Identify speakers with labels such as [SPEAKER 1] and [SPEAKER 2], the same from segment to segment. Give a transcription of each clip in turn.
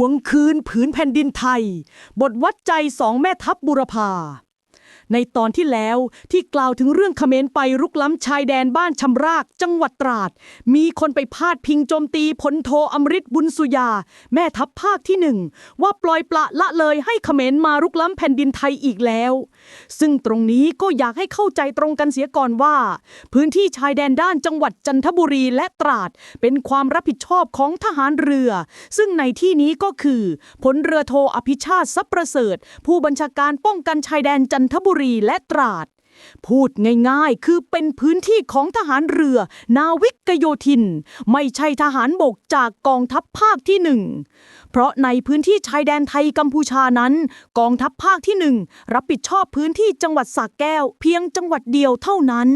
[SPEAKER 1] วงคืนผืนแผ่นดินไทย บทวัดใจสองแม่ทัพบุรพา ในตอนที่แล้วที่กล่าวถึงเรื่องเขมรไปรุกล้ำชายแดนบ้านชำราก จังหวัดตราด มีคนไปพาดพิงโจมตีพลโทอมริตบุญสุยา แม่ทัพภาคที่หนึ่งว่าปล่อยปละละเลยให้เขมรมารุกล้ำแผ่นดินไทยอีกแล้วซึ่งตรงนี้ก็อยากให้เข้าใจตรงกันเสียก่อนว่า พื้นที่ชายแดนด้านจังหวัดจันทบุรีและตราด เป็นความรับผิดชอบของทหารเรือ ซึ่งในที่นี้ก็คือพลเรือโทอภิชาติ ทรัพย์ประเสริฐ ผู้บัญชาการป้องกันชายแดนจันทบุรีและตราด พูดง่ายๆ คือเป็นพื้นที่ของทหารเรือ นาวิกโยธิน ไม่ใช่ทหารบกจากกองทัพภาคที่หนึ่ง เพราะในพื้นที่ชายแดนไทยกัมพูชานั้น กองทัพภาคที่หนึ่งรับผิดชอบพื้นที่จังหวัดสระแก้ว เพียงจังหวัดเดียวเท่านั้น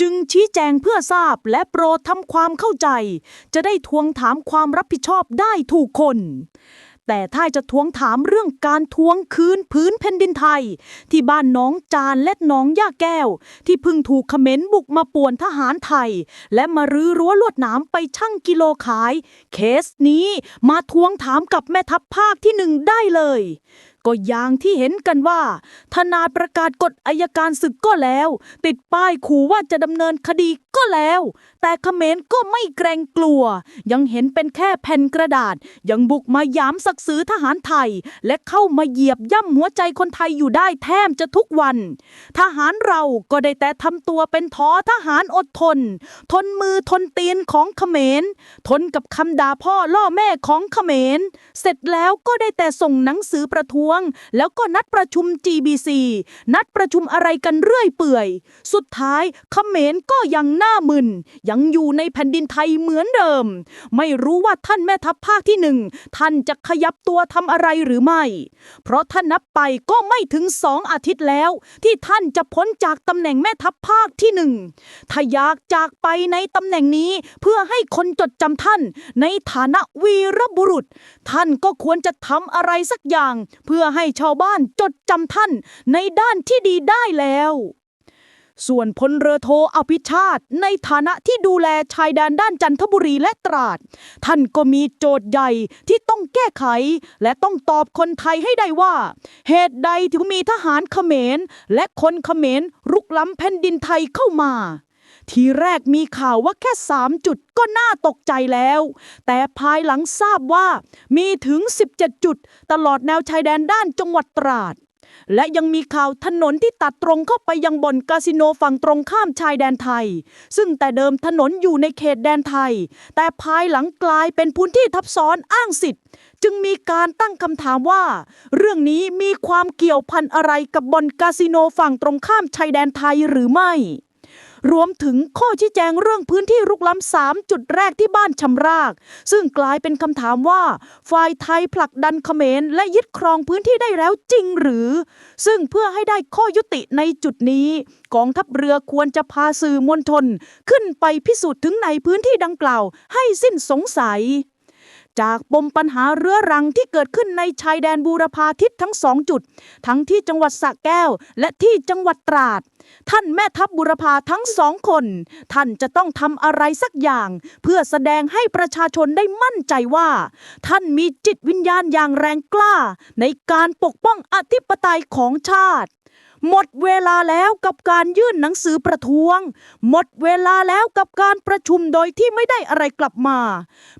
[SPEAKER 1] จึงชี้แจงเพื่อทราบและโปรดทำความเข้าใจ จะได้ทวงถามความรับผิดชอบได้ถูกคน แต่ถ้าจะทวงถามเรื่องการทวงคืนพื้นแผ่นดินไทย ที่บ้านน้องจานและน้องย่าแก้ว ที่พิ่งถูกเขมรบุกมาป่วนทหารไทย และมารื้อรั้วลวดหนามไปชั่งกิโลขาย เคสนี้มาทวงถามกับแม่ทัพภาคที่หนึ่งได้เลย ก็อย่างที่เห็นกันว่าธนาประกาศกฎอายการศึกก็แล้ว ติดป้ายขู่ว่าจะดำเนินคดี ก็แล้ว แต่เขมรก็ไม่เกรงกลัว ยังเห็นเป็นแค่แผ่นกระดาษ ยังบุกมายามศักดิ์ศรีทหารไทย และเข้ามาเหยียบย่ำหัวใจคนไทยอยู่ได้แทบจะทุกวัน ทหารเราก็ได้แต่ทำตัวเป็นทอทหารอดทน ทนมือทนตีนของเขมร ทนกับคำด่าพ่อล่อแม่ของเขมร เสร็จแล้วก็ได้แต่ส่งหนังสือประท้วง แล้วก็นัดประชุม GBC นัดประชุมอะไรกันเรื่อยเปื่อย สุดท้ายเขมรก็ยังหน้ามึน ยังอยู่ในแผ่นดินไทยเหมือนเดิม ไม่รู้ว่าท่านแม่ทัพภาคที่หนึ่งท่านจะขยับตัวทำอะไรหรือไม่ เพราะท่านนับไปก็ไม่ถึงสองอาทิตย์แล้ว ที่ท่านจะพ้นจากตำแหน่งแม่ทัพภาคที่หนึ่งถ้าอยากจากไปในตำแหน่งนี้เพื่อให้คนจดจำท่าน ในฐานะวีรบุรุษ ท่านก็ควรจะทำอะไรสักอย่าง เพื่อให้ชาวบ้านจดจำท่านในด้านที่ดีได้แล้ว ส่วนพลเรือโทอภิชาติ ในฐานะที่ดูแลชายแดนด้านจันทบุรีและตราด ท่านก็มีโจทย์ใหญ่ที่ต้องแก้ไข และต้องตอบคนไทยให้ได้ว่า เหตุใดถึงมีทหารเขมร และคนเขมรรุกล้ำแผ่นดินไทยเข้ามาทีแรกมีข่าวว่าแค่ 3 จุดก็น่าตกใจแล้ว แต่ภายหลังทราบว่ามีถึง 17 จุด ตลอดแนวชายแดนด้านจังหวัดตราด และยังมีข่าวถนนที่ตัดตรงเข้าไปยังบ่อนคาสิโนฝั่งตรงข้ามชายแดนไทย ซึ่งแต่เดิมถนนอยู่ในเขตแดนไทย แต่ภายหลังกลายเป็นพื้นที่ทับซ้อนอ้างสิทธิ์ จึงมีการตั้งคำถามว่า เรื่องนี้มีความเกี่ยวพันอะไรกับบ่อนคาสิโนฝั่งตรงข้ามชายแดนไทยหรือไม่ รวมถึงข้อชี้แจงเรื่องพื้นที่รุกล้ำสามจุดแรกที่บ้านชำราก ซึ่งกลายเป็นคำถามว่า ฝ่ายไทยผลักดันเขมรและยึดครองพื้นที่ได้แล้วจริงหรือ ซึ่งเพื่อให้ได้ข้อยุติในจุดนี้ กองทัพเรือควรจะพาสื่อมวลชน ขึ้นไปพิสูจน์ถึงในพื้นที่ดังกล่าว ให้สิ้นสงสัย จากปมปัญหาเรื้อรังที่เกิดขึ้นในชายแดนบูรพาทิศทั้งสองจุด ทั้งที่จังหวัดสระแก้ว และที่จังหวัดตราด ท่านแม่ทัพบุรพาทั้งสองคน ท่านจะต้องทำอะไรสักอย่าง เพื่อแสดงให้ประชาชนได้มั่นใจว่า ท่านมีจิตวิญญาณอย่างแรงกล้า ในการปกป้องอธิปไตยของชาติ หมดเวลาแล้วกับการยื่นหนังสือประท้วง หมดเวลาแล้วกับการประชุมโดยที่ไม่ได้อะไรกลับมา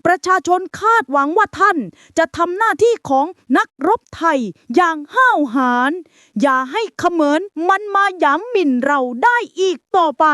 [SPEAKER 1] ประชาชนคาดหวังว่าท่านจะทำหน้าที่ของนักรบไทยอย่างห้าวหาญอย่าให้เขมรมันมาหยามหมิ่นเราได้อีกต่อไป